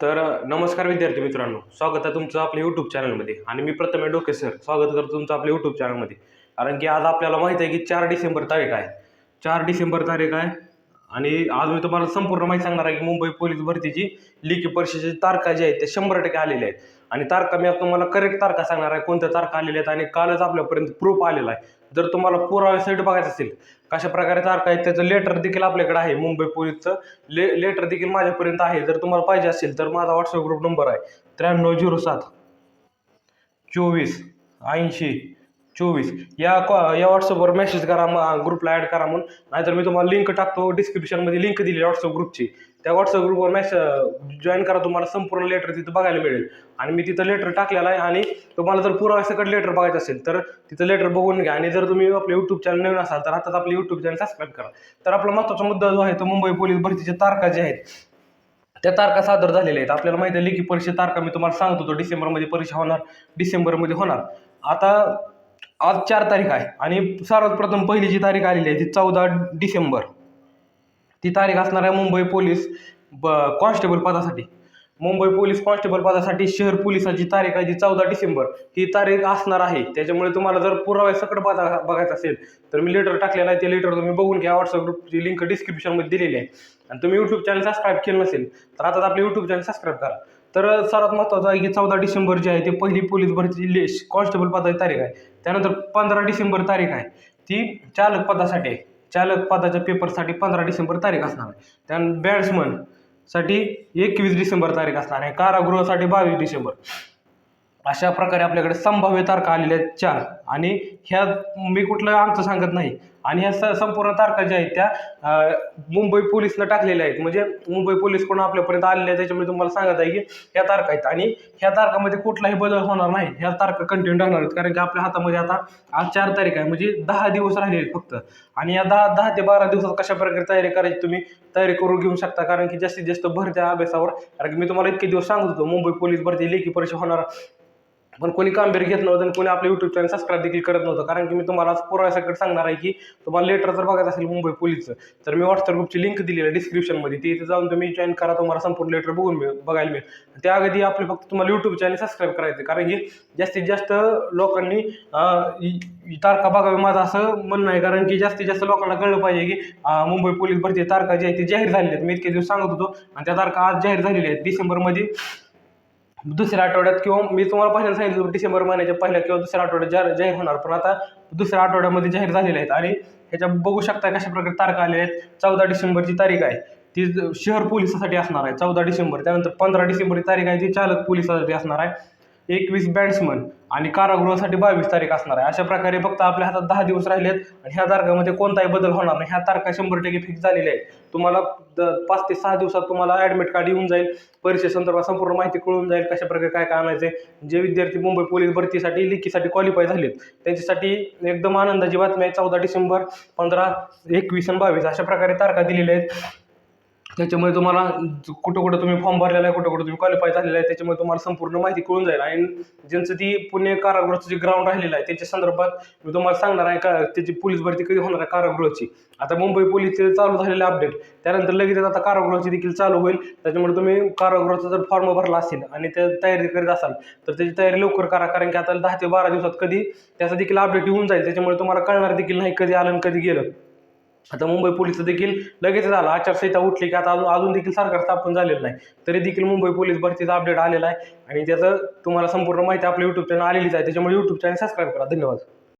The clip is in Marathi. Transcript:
तर नमस्कार विद्यार्थी मित्रांनो. स्वागत आहे तुमचं आपल्या यूट्यूब चॅनलमध्ये आणि मी प्रथम डोके सर स्वागत करतो तुमचं आपल्या यूट्यूब चॅनलमध्ये कारण की आज आपल्याला माहिती आहे की चार डिसेंबर तारीख आहे. चार डिसेंबर तारीख आहे. आणि आज मी तुम्हाला संपूर्ण माहिती सांगणार आहे की मुंबई पोलीस भरतीची लिखी परीक्षेची तारखा जी आहेत ते शंभर टक्के आलेल्या आहेत. आणि तारखा मी आता तुम्हाला करेक्ट तारखा सांगणार आहे. कोणत्या तारखा आलेल्या आहेत आणि कालच आपल्यापर्यंत प्रूफ आलेला आहे. जर तुम्हाला पुराव्यासाठी बघायचं असेल कशा प्रकारे तारखा आहेत त्याचं लेटर देखील आपल्याकडे आहे मुंबई पोलीसचं. ले लेटर देखील माझ्यापर्यंत आहे. जर तुम्हाला पाहिजे असेल तर माझा व्हॉट्सअप ग्रुप नंबर आहे त्र्याण्णव झिरो सात चोवीस ऐंशी चोवीस. या कॉ या व्हॉट्सअपवर मेसेज करा मग ग्रुपला ॲड करा म्हणून. नाहीतर मी तुम्हाला लिंक टाकतो डिस्क्रिप्शनमध्ये लिंक दिली व्हॉट्सअप ग्रुपची त्या व्हॉट्सअप ग्रुपवर मेसेज जॉईन करा तुम्हाला संपूर्ण लेटर तिथं बघायला मिळेल. आणि मी तिथं लेटर टाकलेला आहे आणि तुम्हाला जर पुराव्यासकट लेटर बघायचं असेल तर तिथं लेटर बघून घ्या. आणि जर तुम्ही आपलं यूट्यूब चॅनल नवीन असाल तर आताच आपले यूट्यूब चॅनल सबस्क्राईब करा. तर आपला महत्त्वाचा मुद्दा जो आहे तो मुंबई पोलीस भरतीच्या तारखा ज्या आहेत त्या तारखा सादर झालेल्या आहेत. आपल्याला माहिती आहे लेखी परीक्षा तारखा मी तुम्हाला सांगत होतो. डिसेंबरमध्ये परीक्षा होणार डिसेंबरमध्ये होणार. आता आज चार तारीख आहे. आणि सर्वात प्रथम पहिली जी तारीख आलेली आहे ती चौदा डिसेंबर. ती तारीख असणार आहे मुंबई पोलीस ब कॉन्स्टेबल पदासाठी. मुंबई पोलीस कॉन्स्टेबल पदासाठी शहर पोलिसाची तारीख आहे जी चौदा डिसेंबर. ही तारीख असणार आहे. त्याच्यामुळे तुम्हाला जर पुराव्यासकट बघा बघायचं असेल तर मी लेटर टाकलेलं आहे. ते लेटर तुम्ही बघून घ्या. व्हॉट्सअप ग्रुपची लिंक डिस्क्रिप्शनमध्ये दिलेली आहे. आणि तुम्ही यूट्यूब चॅनल सबस्क्राईब केलं नसेल तर आता आपलं यूट्यूब चॅनल सबस्क्राईब करा. तर सर्वात महत्त्वाचं आहे की चौदा डिसेंबर जी आहे ती पहिली पोलीस भरतीची लेश कॉन्स्टेबल पदाची तारीख आहे. त्यानंतर पंधरा डिसेंबर तारीख आहे. ती चालक पदासाठी आहे चालक पदाच्या पेपरसाठी पंधरा डिसेंबर तारीख असणार आहे. त्यानंतर बॅट्समनसाठी एकवीस डिसेंबर तारीख असणार आहे. कारागृहासाठी बावीस डिसेंबर. अशा प्रकारे आपल्याकडे संभाव्य तारखा आलेल्या आहेत चार. आणि ह्या मी कुठलं अंक सांगत नाही. आणि ह्या स संपूर्ण तारखा ज्या आहेत त्या मुंबई पोलिसनं टाकलेल्या आहेत. म्हणजे मुंबई पोलीस कोण आपल्यापर्यंत आलेले आहेत त्याच्यामुळे तुम्हाला सांगत आहे की ह्या तारखा आहेत. आणि ह्या तारखामध्ये कुठलाही बदल होणार नाही. ह्या तारखा कंटिन्यू राहणार आहेत. कारण की आपल्या हातामध्ये आता आज चार तारीख आहे. म्हणजे दहा दिवस राहिले आहेत फक्त. आणि या दहा दहा ते बारा दिवसात कशा प्रकारे तयारी करायची तुम्ही तयारी करून घेऊ शकता. कारण की जास्तीत जास्त भरत्या अभ्यासावर कारण की मी तुम्हाला इतके दिवस सांगत होतो मुंबई पोलीस भरती लेखी परीक्षा होणार पण कोणी कामगिरी घेत नव्हतं आणि कोणी आपल्या यूट्यूब चॅनल सबस्क्राईब देखील करत नव्हतं. कारण की मी तुम्हाला आज पुराव्यासकट सांगणार आहे की तुम्हाला लेटर जर बघायचं असेल मुंबई पोलीसचं तर मी व्हॉट्सअप ग्रुपची लिंक दिलेली आहे डिस्क्रिप्शनमध्ये तिथे जाऊन तुम्ही जॉईन करा तुम्हाला संपूर्ण लेटर बघून मिळेल बघायला मिळेल. त्या अगदी आपले फक्त तुम्हाला यूट्यूब चॅनल सबस्क्राईब करायचं आहे. कारण की जास्तीत जास्त लोकांनी तारखा बघावी माझं असं म्हणणं आहे. कारण की जास्तीत जास्त लोकांना कळलं पाहिजे की मुंबई पोलीस भरती तारखा जी आहे ती जाहीर झालेली आहेत. मी इतके दिवस सांगत होतो आणि त्या तारखा आज जाहीर झालेल्या आहेत. डिसेंबरमध्ये दुसऱ्या आठवड्यात किंवा मी तुम्हाला पहिल्यांदा सांगितलं डिसेंबर महिन्याच्या पहिल्या किंवा दुसऱ्या आठवड्यात जाहीर जाहीर होणार. पण आता दुसऱ्या आठवड्यामध्ये जाहीर झालेले आहेत आणि ह्याच्या बघू शकता कशा प्रकारे तारखा आलेल्या आहेत. चौदा डिसेंबरची तारीख आहे. ती ज- शहर पोलिसासाठी असणार आहे. चौदा डिसेंबर. त्यानंतर पंधरा डिसेंबरची तारीख आहे. ती चालक पोलिसासाठी असणार आहे. एकवीस बॅट्समन आणि कारागृहासाठी बावीस तारीख असणार आहे. अशा प्रकारे फक्त आपल्या हातात दहा दिवस राहिले आहेत आणि ह्या तारखामध्ये कोणताही बदल होणार नाही. ह्या तारखा शंभर टक्के फिक्स झालेल्या आहेत. तुम्हाला द- पाच ते सहा दिवसात तुम्हाला ॲडमिट कार्ड येऊन जाईल. परीक्षेसंदर्भात संपूर्ण माहिती कळून जाईल कशा प्रकारे काय काय आणायचे जे विद्यार्थी मुंबई पोलीस भरतीसाठी लिखीसाठी क्वालिफाय झालेत त्यांच्यासाठी एकदम आनंदाची बातमी आहे. चौदा डिसेंबर पंधरा एकवीस आणि बावीस अशा प्रकारे तारखा दिलेल्या आहेत. त्याच्यामुळे तुम्हाला कुठं कुठं तुम्ही फॉर्म भरलेला आहे कुठं कुठं तुम्ही क्वालिफाय झालेला आहे त्याच्यामुळे तुम्हाला संपूर्ण माहिती कळून जाईल. आणि ज्यांचं ती पुणे कारागृहाचं जे ग्राउंड राहिलेलं आहे त्याच्या संदर्भात मी तुम्हाला सांगणार आहे का त्याची पोलीस भरती कधी होणार आहे कारागृहाची? आता मुंबई पोलीसचे चालू झालेले अपडेट त्यानंतर लगेच आता कारागृहाची देखील चालू होईल. त्याच्यामुळे तुम्ही कारागृहाचा जर फॉर्म भरला असेल आणि त्या तयारी करीत असाल तर त्याची तयारी लवकर करा. कारण की आता दहा ते बारा दिवसात कधी त्याचा देखील अपडेट येऊन जाईल. त्याच्यामुळे तुम्हाला कळणार देखील नाही कधी आलं आणि कधी गेलं. आता मुंबई पोलीस देखील लगेच झालं. आचारसंहिता उठली की आता अजून अजून देखील सरकार स्थापन झालेलं नाही. तरी देखील मुंबई पोलीस भरतीचा अपडेट आलेला आहे. आणि त्याचं तुम्हाला संपूर्ण माहिती आपल्या यूट्यूब चॅनल आलेलीच आहे. त्याच्यामुळे यूट्यूब चॅनल सबस्क्राईब करा. धन्यवाद.